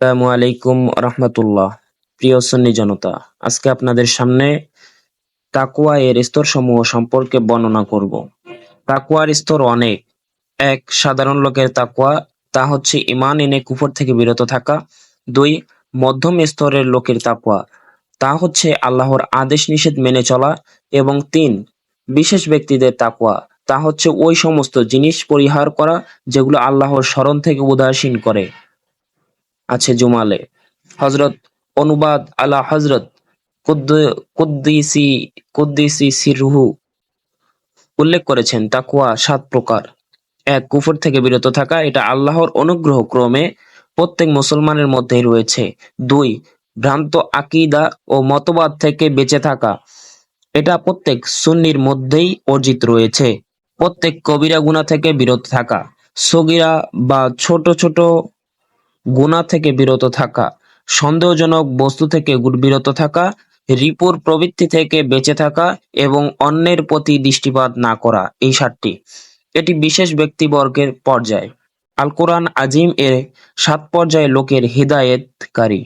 আসসালামু আলাইকুম রহমতুল্লাহ। প্রিয় সন্নি জনতা, আজকে আপনাদের সামনে তাকুয়া এর স্তর সমূহ সম্পর্কে বর্ণনা করব। তাকুয়ার স্তর অনেক। এক, সাধারণ লোকের তাকুয়া তা হচ্ছে ইমান এনে কুফর থেকে বিরত থাকা। দুই, মধ্যম স্তরের লোকের তাকুয়া তা হচ্ছে আল্লাহর আদেশ নিষেধ মেনে চলা। এবং তিন, বিশেষ ব্যক্তিদের তাকুয়া তা হচ্ছে ওই সমস্ত জিনিস পরিহার করা যেগুলো আল্লাহর স্মরণ থেকে উদাসীন করে। আছে জুমালে। হজরত অনুবাদ আলা হজরত কুদ্দিসি উল্লেখ করেছেন তাকুয়া সাত প্রকার। এক, কুফর থেকে বিরত থাকা, এটা আল্লাহর অনুগ্রহ ক্রমে প্রত্যেক মুসলমানের মধ্যেই রয়েছে। দুই, ভ্রান্ত আকিদা ও মতবাদ থেকে বেঁচে থাকা, এটা প্রত্যেক সুন্নির মধ্যেই অর্জিত রয়েছে। প্রত্যেক কবিরা গুণা থেকে বিরত থাকা, সগিরা বা ছোট ছোট গুনাহ থেকে বিরত থাকা, সন্দেহজনক বস্তু থেকে বিরত থাকা, রিপুর প্রবৃত্তি থেকে বেঁচে থাকা এবং অন্যের প্রতি দৃষ্টিপাত না করা এই সাতটি। এটি বিশেষ ব্যক্তিবর্গের পর্যায়। আল কোরআন আজিম এর সাত পর্যায়ে লোকের হিদায়েতকারী।